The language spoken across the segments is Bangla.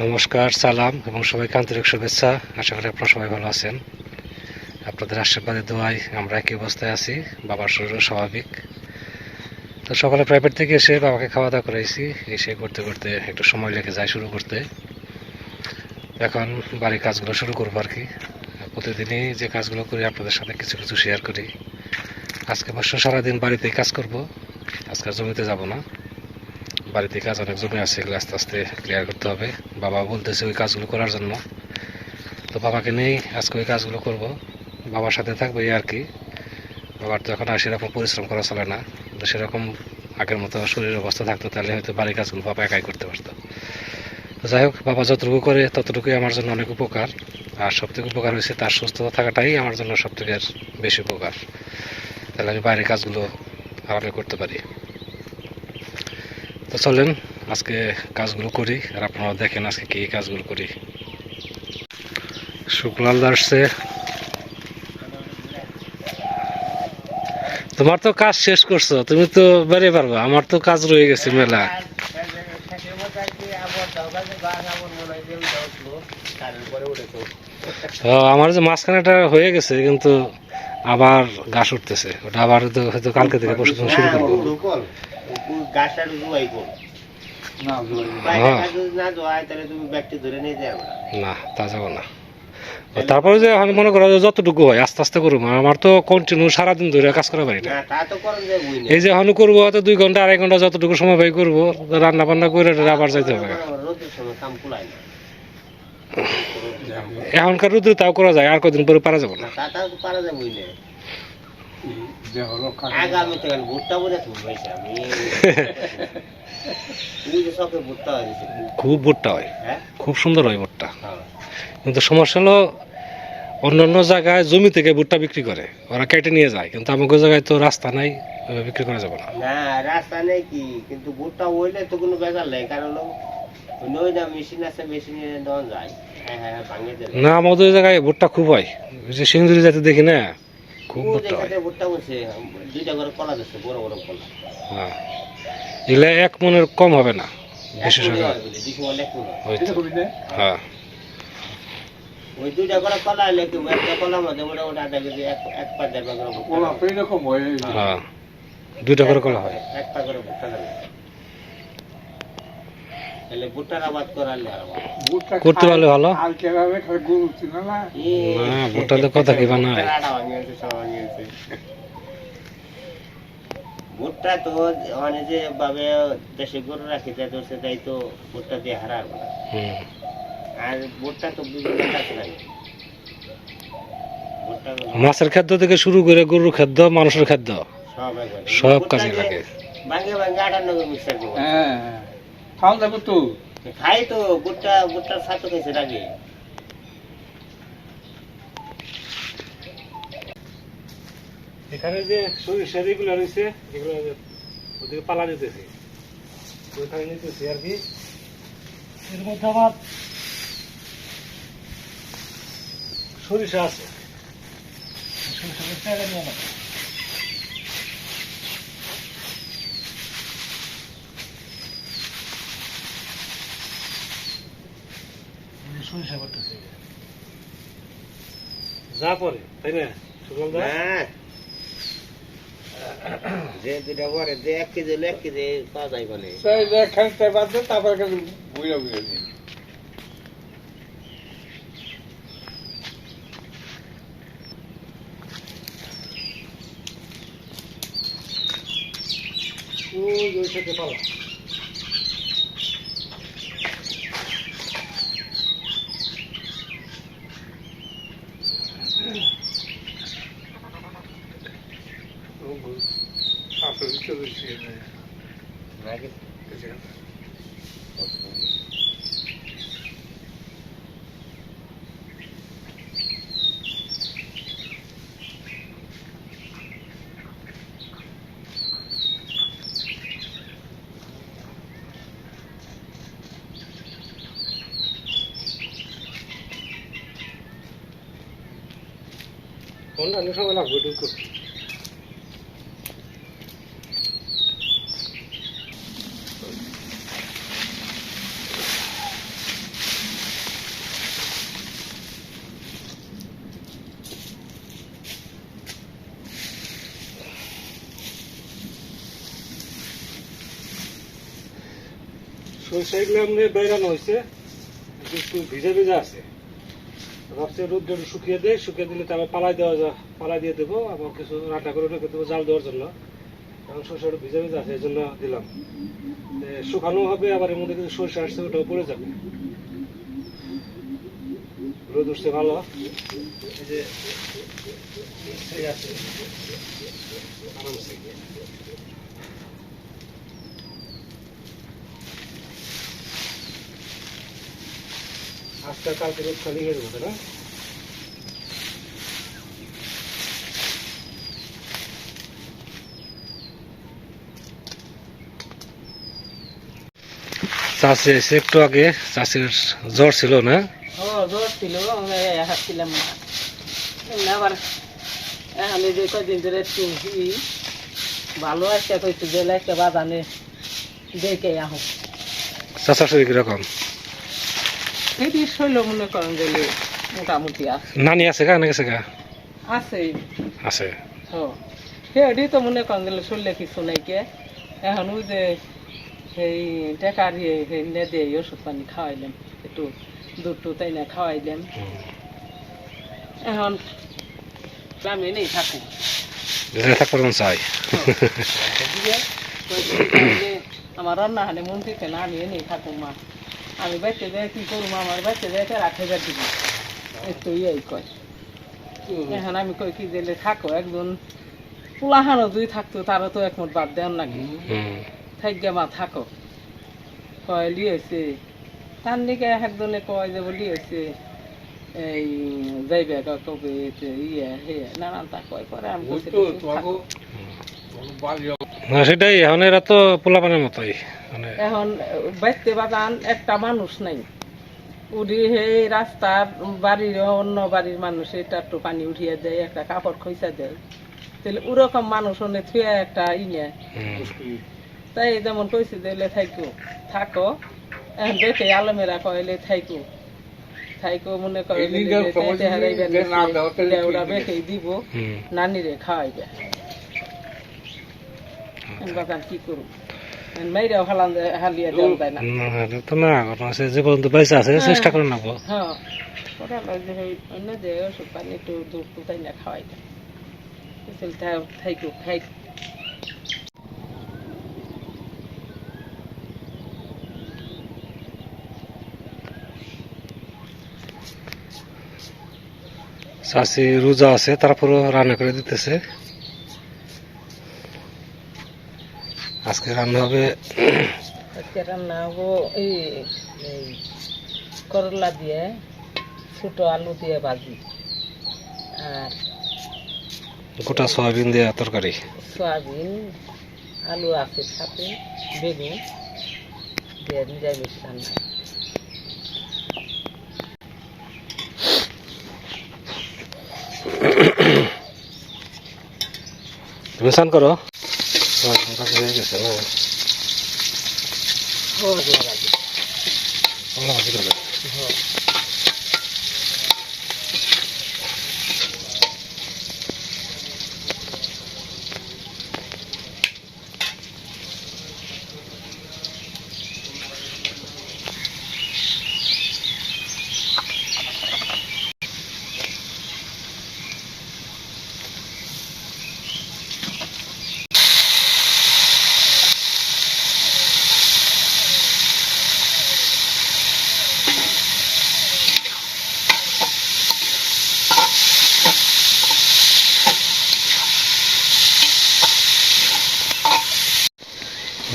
নমস্কার, সালাম এবং সবাইকে আন্তরিক শুভেচ্ছা। আশা করি আপনারা সবাই ভালো আছেন। আপনাদের আশীর্বাদে দোয়াই আমরা একই অবস্থায় আছি। বাবার শরীরও স্বাভাবিক। তো সকালে প্রাইভেট থেকে এসে বাবাকে খাওয়া দাওয়া করাইছি। এসে করতে করতে একটু সময় লেগে যায় শুরু করতে। এখন বাড়ির কাজগুলো শুরু করব আর কি। প্রতিদিনই যে কাজগুলো করি, আপনাদের সাথে কিছু কিছু শেয়ার করি। আজকে অবশ্য সারাদিন বাড়িতেই কাজ করব। আজকে জমিতে যাব না। বাড়িতে কাজ অনেক জমি আছে, এগুলো আস্তে আস্তে ক্লিয়ার করতে হবে। বাবা বলতেছে ওই কাজগুলো করার জন্য। তো বাবাকে নিয়েই আজকে ওই কাজগুলো করব। বাবার সাথে থাকবে এই আর কি। বাবার তো এখন আর সেরকম পরিশ্রম করা চলে না। তো সেরকম আগের মতো শরীরের অবস্থা থাকতো, তাহলে হয়তো বাড়ির কাজগুলো বাবা একাই করতে পারতো। যাই হোক, বাবা যতটুকু করে ততটুকুই আমার জন্য অনেক উপকার। আর সবথেকে উপকার হয়েছে তার সুস্থতা থাকাটাই আমার জন্য সবথেকে বেশি উপকার। তাহলে আমি বাইরের কাজগুলো আরামে করতে পারি। তো চলেন, আজকে কাজগুলো করি, আর আপনারা দেখেন আজকে কি কাজগুলো করি। শুক্লাল আসছে। তোমার তো কাজ শেষ করছ, তুমি তো বেরিয়ে পারবে, আমার তো কাজ রয়ে গেছে মেলা। আমার যে মাঝখানেটা হয়ে গেছে, কিন্তু আবার গাছ উঠতেছে, ওটা আবার হয়তো কালকে থেকে পরশু দিন শুরু করব। গাছটা জুয়াই কর হ্যাঁ। না জোয়াই তাহলে তুমি ব্যাগটি ধরে নিয়ে যাবে না তা যাব না। তারপরে যে আমি মনে করো যতটুকু হয় আস্তে আস্তে করব আমার তো কন্টিনিউ সারাদিন ধরে কাজ করা পারি না। এই যে হানু করব হয়তো দুই ঘণ্টা আড়াই ঘণ্টা যতটুকু সময় ব্যয় করব রান্না বান্না করে আবার যাইতে হবে। রোদের সময় কাম কুলায় না। এখনকার রুদ্রে তাও করা যায় আর কদিন পরে পারা যাবে না। তা থেকে ভুট্টা বোঝা তুমি আমি তুই যে সবে ভুট্টা হয়েছে খুব ভুট্টা হয়। হ্যাঁ? খুব সুন্দর হয় ভুট্টা। হ্যাঁ। কিন্তু সমস্যা হলো অন্যান্য জায়গায় জমি থেকে ভুট্টা বিক্রি করে ওরা কেটে নিয়ে যায় কিন্তু আমাকে জায়গায় তো রাস্তা নাই বিক্রি করা যাবে না। না রাস্তা নেই কি? কিন্তু ভুট্টা হইলে তো কোনো বেজার নেই কারণ ওই না মেশিন আছে মেশিনে দেওয়া যায়। হ্যাঁ হ্যাঁ হ্যাঁ, না আমাদের ওই জায়গায় ভুট্টা খুব হয়। যে সিন্দুরি যাতে দেখি না খুব হয় ভুট্টা দুইটা করে কলা দিচ্ছে বড় বড় কলা। হ্যাঁ এগুলা এক মনের কম হবে না বেশি এক সংখ্যা হয়। ওই দুইটা করে কলা কি একটা কলার মধ্যে মোটামুটি আধা কেজি এক এক পা দেড় পা করে ভুট্টা দেবে। হ্যাঁ দুইটা করে করা হয়। এক পা করে ভুট্টা তাহলে ভুট্টার আবাদ করালে আর করতে পারলে ভালো। না, ভুট্টাতে কথা কি বানায়? ভুট্টা তো মানে যে ভাবে দেশে গরু রাখি তো সেটাই তো ভুট্টা দিয়ে আর ভুট্টা তো বিভিন্ন কাজ লাগে। মাছের খাদ্য থেকে শুরু করে গরুর খাদ্য মানুষের খাদ্য সব সব ভুট্টা কাজে লাগে। ভাঙে ভাঙে আটার নগে মিক্সার করব খাই তো ভুট্টা ভুট্টার ছাতু খাইছে আগে এখানে যে সরিষার এগুলো রয়েছে এগুলো ওদিকে পালা দিতেছি। ওইখানে নিতেছি আর কি। এর মধ্যে আমার সরিষা আছে। সরিষার টাকা নিয়ে নেব এই যে সরিষা করতেছি যা পরে তাই না? সুগল দা যে দুটা পরে যে এক কেজি এক কেজি পাওয়া যায় বলে। ওই ওই সাথে পালা। অন্যান্য সময় লাগবে ঢুকো সরষে এগুলো বেরানো হয়েছে একটু ভিজে ভিজে আছে। ভাবছি রোদ্রে শুকিয়ে দেয় শুকিয়ে দিলে তারপর পালাই দেওয়া যা পালাই দিয়ে দেবো, আবার কিছু রান্না করে রেখে দেবো জাল দেওয়ার জন্য। কারণ সরষে একটু ভিজে ভিজে আছে এই জন্য দিলাম শুকানো হবে, আবার এর মধ্যে কিছু সরষে আসছে, ওটাও পড়ে যাবে। রোদ উঠছে ভালো। এই যে আছে। আরামসে। আজকে কালকে রোদ খালি হয়ে যাবে না? চাষি এসে একটু আগে চাষির জ্বর ছিল না? ও জ্বর ছিল হাসছিলাম না। আবার এই যে কদিন ধরে একটু ভালো একটা কইছে যে একটা বাজানে দেখে আহ। চাষার শরীর কীরকম? এটি শৈল মনে করেন যে মোটামুটি আছে। নানি আছে গা না গেছে গা? আছে। আছে। সেটি তো মনে করেন শরীরে কিছু নাই কে। এখন ওই যে সেই টেকার ইয়ে দিয়ে ওষুধ পানি খাওয়াইলাম একটু দুধ তাই না খাওয়াইলাম এখন আমি নেই থাকুন যেখানে থাকবার মন চাই আমার রান্না হানে মন থেকে না আমি এনেই থাকুম মা। আমি বাচ্চা দেয় কি করব আমার বাচ্চা দেয় রাখে বের দিব। একটু ইয়েই কয়। এখন আমি কই কি দিলে থাকো? একজন পুলাহানো দুই থাকতো তারও তো একমত বাদ দেন নাকি? হুম। মা থাকো। কয় লিয়েছে। তার নিকে একজনে কয় যে লিয়েছে এই যাইবে কবে ইয়ে হে নানান তা কয় পরে আমি। না সেটাই এখন এরা তো পোলাপানের মতোই মানে এখন বাইতে বাগান একটা মানুষ নাই উড়ি সেই রাস্তার বাড়ির অন্য বাড়ির মানুষ এটা একটু পানি উঠিয়ে দেয় একটা কাপড় খইসা দেয় তাহলে ওরকম মানুষ অনেক থুয়ে একটা ই নেয় তাই যেমন কইছি দিলে থাইকো থাকো এখন দেখে আলমেরা কইলে থাইকো থাইকো মনে করে দিব। নানিরে খাওয়াইবে বাগান কি করব মেয়েরাও হালান হালিয়ে না না, তো না আছে যে পর্যন্ত পয়সা আছে চেষ্টা করে নেব হ্যাঁ ওরা লয় যে এই অন্য যে ওষুধ পানি একটু দুধ তাই না খাওয়াই দেয় থাইকো খাই চাষি রোজা আছে তারপরও রান্না করে দিতেছে আজকে রান্না হবে আজকে রান্না হব এই করলা দিয়ে ছোট আলু দিয়ে ভাজি। আর গোটা সয়াবিন দিয়ে তরকারি। সয়াবিন আলু আছে সাথে বেগুন দিয়ে নিরামিষ রান্না। তুমি স্নান করো? হ্যাঁ, কাজ হয়ে গেছে না হওয়া দেওয়া লাগে আমরা ভাজি করবে হ্যাঁ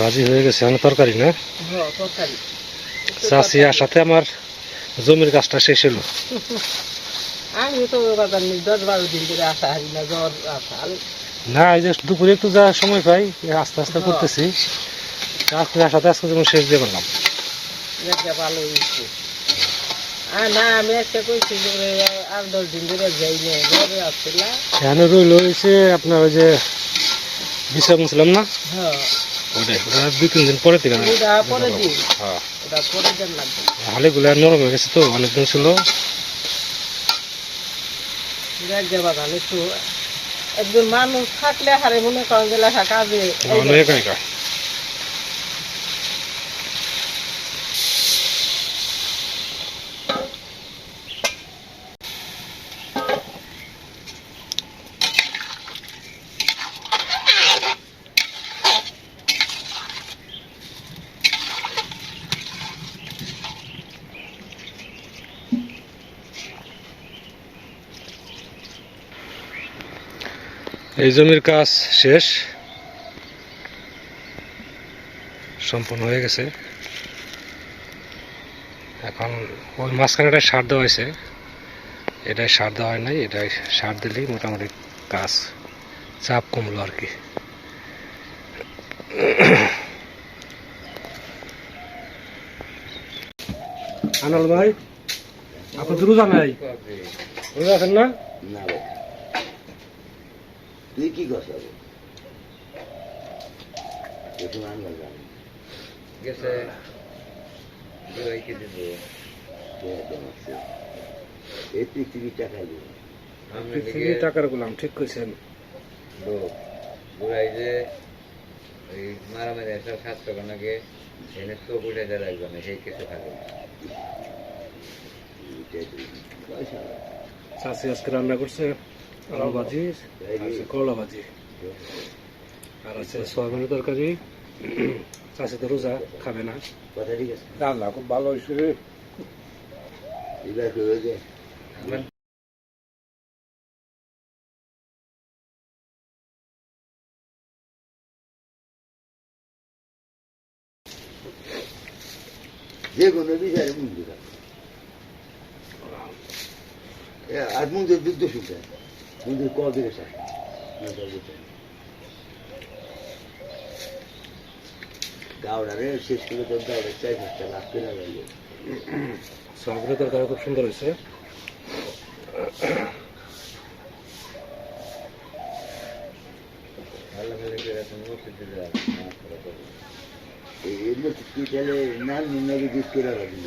ভাজি হয়ে গেছে আমার তরকারি না? হ্যাঁ তরকারি। চাষি আসাতে আমার জমির গাছটা শেষ হলো। আমি তো দশ বারো দিন ধরে আসা হারি না জ্বর আসাল না এই যে দুপুরে একটু যা সময় পাই আস্তে আস্তে করতেছি। আজকে আসাতে আজকে যেমন শেষ দিয়ে করলাম ভালো হয়েছে। আর আর রইল হয়েছে আপনার ওই যে বিষয় বলছিলাম না? হ্যাঁ। দুই তিন দিন পরে দিন। হ্যাঁ। হালিগুলো নরম হয়ে গেছে তো অনেকদিন ছিল। একজন মানুষ থাকলে হারে মনে করেন কাজে এই জমির কাজ শেষ। সম্পূর্ণ হয়ে গেছে। এখন ওই মাঝখানেটায় সার দেওয়া হয়েছে। এটাই সার দেওয়া হয় নাই এটাই সার দিলেই মোটামুটি কাজ চাপ কমলো আর কি। আনাল ভাই আপনার তো রোজা নাই? রোজা আছেন না? না রে। তুই কি করছ? একটু আনবার জানি গেছে। এই পৃথিবী টাকা দিব। পৃথিবী টাকার গোলাম ঠিক কইছেন। লোক বুড়াই যে ওই মারামারি এসব স্বাস্থ্য কনাকে এনে চোখ উঠে দেওয়া লাগবে না সেই কিছু থাকে চাষি আজকে রান্না করছে? আলু ভাজি আছে করলা ভাজি আর আছে সয়াবিনের তরকারি। চাষি তো রোজা খাবে না। রান্না খুব ভালো হয়েছে রে। যে কোনো বিচারে মুন্দির আর মুন্দির যুদ্ধ শুনতে মুন্দির ক দিকে চায় গাওড়ারে শেষ করে তো গাওড়ে চাই পাঁচটা লাখ কেনা গেল। সয়াবিনের তরকারি খুব সুন্দর হয়েছে। ভালো ভালো করে তুমি দিলে কি জিত করে রাখবি।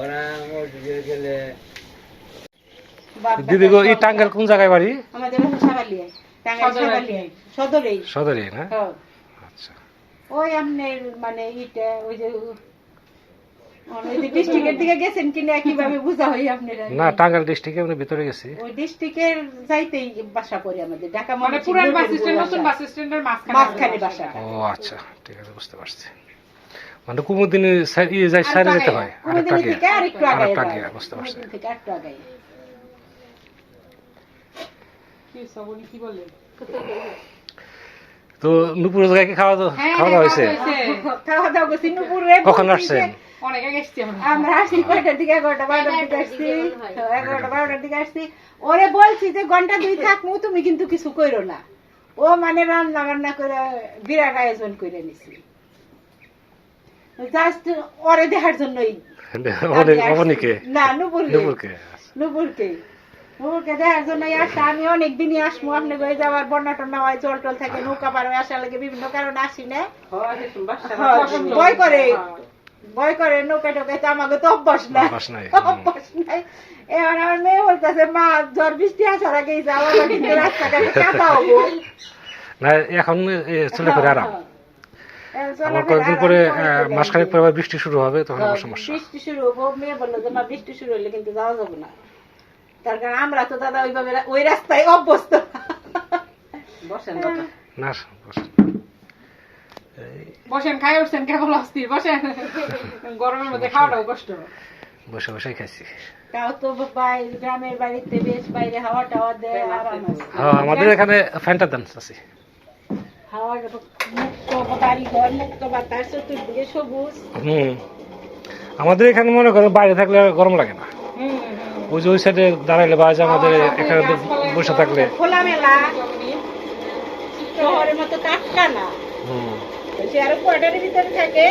ওরা মসজিদে গেলে দিদি গো এই টাঙ্গাল কোন জায়গায় বাড়ি? আমাদের সাবালিয়া টাঙ্গাইল সদরে। সাবালিয়া সদরেই। সদরে না? হ্যাঁ। আচ্ছা। ওই আপনার মানে ইটা ওই যে ওই যে ডিস্ট্রিক্টের দিকে গেছেন কিনা কীভাবে বুঝা হয় আপনারা না টাঙ্গাল ডিস্ট্রিক্টে আমরা ভিতরে গেছি। ওই ডিস্ট্রিক্টের যাইতেই বাসা করি আমাদের ঢাকা মানে পুরান বাস স্ট্যান্ড নতুন বাস। স্ট্যান্ডের মাঝখানে মাঝখানে বাসা। ও আচ্ছা ঠিক আছে বুঝতে পারছি। মানে কুমুদিনে সাইডে যেতে হয় আরেকটা আগে। বুঝতে পারছি। আরেকটু আগে তো নুপুর জায়গায় কি খাওয়া দাওয়া হ্যাঁ, খাওয়া দাওয়া হয়েছে? খাওয়া দাওয়া করছি নুপুরে কখন আসছেন? অনেক আগে এসছি আমরা। আমরা আসছি কয়টার দিকে? এগারোটা বারোটার দিকে আসছি। এগারোটা বারোটার দিকে আসছি। ওরে বলছি যে ঘণ্টা দুই থাকমু তুমি কিন্তু কিছু কইরো না। ও মানে রান্না বান্না করে বিরাট আয়োজন করে নিছি। জাস্ট ওরে দেখার জন্যই। না নুপুরকে। নুপুরকে। নুপুরকে নুপুরকে দেখার জন্যই আসছে আমি অনেক আসব আপনি হয়ে যাওয়ার বন্যা টন্যা হয় জল টল থাকে নৌকা পার হয়ে আসার লাগে বিভিন্ন কারণে আসি না। হ্যাঁ, ভয় করে ভয় করে নৌকা টোকায় তো আমাকে তো অভ্যাস নাই, অভ্যাস নাই এবার আমার মেয়ে বলতেছে মা ঝড় বৃষ্টি আসার আগেই যাওয়া কিন্তু রাস্তাঘাটে কাদা হব না এখন চলে করে আরাম। কয়েকদিন পরে মাসখানেক পরে বৃষ্টি শুরু হবে তখন সমস্যা। বৃষ্টি শুরু হব মেয়ে বলল যে মা বৃষ্টি শুরু হলে কিন্তু যাওয়া যাবে না। তার কারণ আমরা তো দাদা ওইভাবে ওই রাস্তায় অভ্যস্ত। বসেন না বসেন। বসেন খাই উঠছেন কেবল অস্থির? বসেন। গরমের মধ্যে খাওয়াটাও কষ্ট। বসে বসে খাইছি। তাও তো গ্রামের বাড়িতে বেশ বাইরে হাওয়া টাওয়া দেয় আরাম আছে। হ্যাঁ আমাদের এখানে ফ্যানটা দেন আছে হাওয়ার মুক্ত বাড়ি ঘর মুক্ত বাতাস চতুর্দিকে সবুজ। হুম। আমাদের এখানে মনে করেন বাইরে থাকলে গরম লাগে না। হুম, হুম। ওই যে ওই সাইডে দাঁড়াইলে বা আমাদের এখানে বসে থাকলে। খোলামেলা। শহরের মতো টাটকা না। হুম। সে আরও কোয়ার্টারের ভিতরে থাকে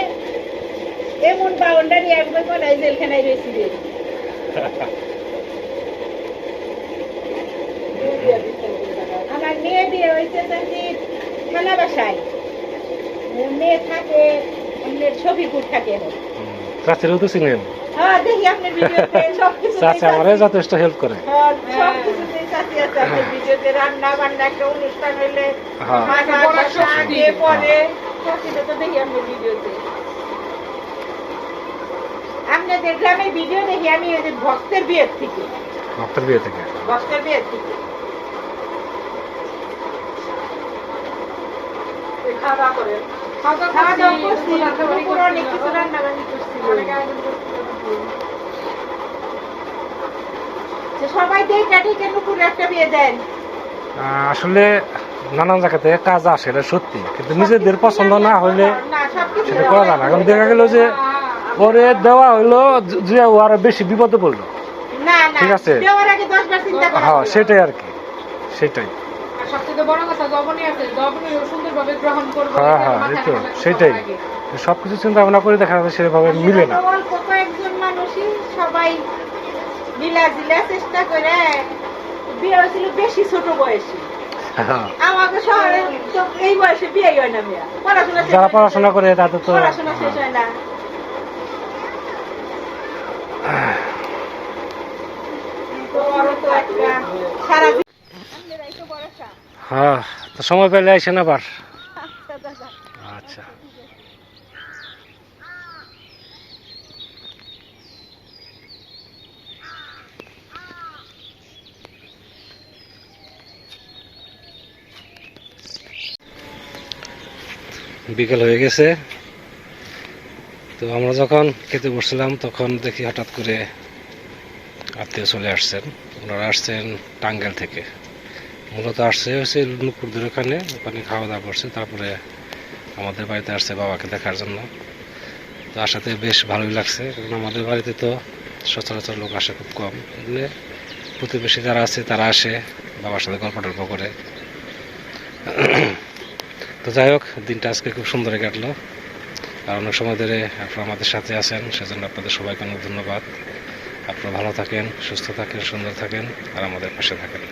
এমন বাউন্ডারি একবার বানাই জেলখানায় রয়েছি রে। আমার মেয়ে বিয়ে হয়েছে জানি থানা বাসায় মেয়ে থাকে অন্যের ছবিপুর থাকে। তো চিনেন হ্যাঁ ভিডিওতে আমারে যথেষ্ট হেল্প করে। রান্না বান্না একটা অনুষ্ঠান হইলে হ্যাঁ। পরে তো দেখি আপনার ভিডিওতে। আপনাদের গ্রামের ভিডিও দেখি আমি ওই যে ভক্তের বিয়ের থেকে। ভক্তের বিয়ে থেকে? ভক্তের বিয়ের থেকে। খাওয়া করেন। খাওয়া খাওয়া দাওয়া করছি, করছি রান্না বাড়ি দুপুরে অনেক কিছু রান্না বান্না করছি অনেক আয়োজন করছি। সবাই দেখে ঠিক নুপুরে একটা বিয়ে দেন। আসলে নানান জায়গাতে কাজ আসে এটা সত্যি। কিন্তু নিজেদের পছন্দ না হলে সেটা করা যায় না। এখন দেখা গেল যে পরে দেওয়া হইল যে ও আরও বেশি বিপদে পড়ল। ঠিক আছে। হ্যাঁ সেটাই আর কি সেটাই। সবচেয়ে বড় কথা জবনই আছে জবনই সুন্দরভাবে গ্রহণ করব হ্যাঁ, হ্যাঁ, এই তো, সেটাই। সবকিছু চিন্তা ভাবনা করে দেখা যাবে সেভাবে মিলে না। অল্প কয়েকজন মানুষই সবাই মিলা জিলা চেষ্টা করে বিয়ে হয়েছিল বেশি ছোট বয়সে। হ্যাঁ। আমাকে শহরে তো এই বয়সে বিয়ে হয় না মেয়া। পড়াশোনা যারা পড়াশোনা করে তাদের তো পড়াশোনা শেষ হয় না। সারা হ্যাঁ তো সময় পেলে আসেন আবার। আচ্ছা। বিকেল হয়ে গেছে। তো আমরা যখন খেতে বসছিলাম তখন দেখি হঠাৎ করে আত্মীয় চলে আসছেন। ওনারা আসছেন টাঙ্গাইল থেকে। মূলত আসছে হচ্ছে নুপুরদের ওখানে ওখানে খাওয়া দাওয়া করছে, তারপরে আমাদের বাড়িতে আসছে বাবাকে দেখার জন্য। তো আসাতে বেশ ভালোই লাগছে, কারণ আমাদের বাড়িতে তো সচরাচর লোক আসে খুব কম। এগুলো প্রতিবেশী যারা আছে, তারা আসে বাবার সাথে গল্প টল্প করে। তো যাই হোক, দিনটা আজকে খুব সুন্দর কাটলো। আর অনেক সময় ধরে আপনারা আমাদের সাথে আছেন, সেজন্য আপনাদের সবাইকে অনেক ধন্যবাদ। আপনারা ভালো থাকেন, সুস্থ থাকেন, সুন্দর থাকেন, আর আমাদের পাশে থাকেন।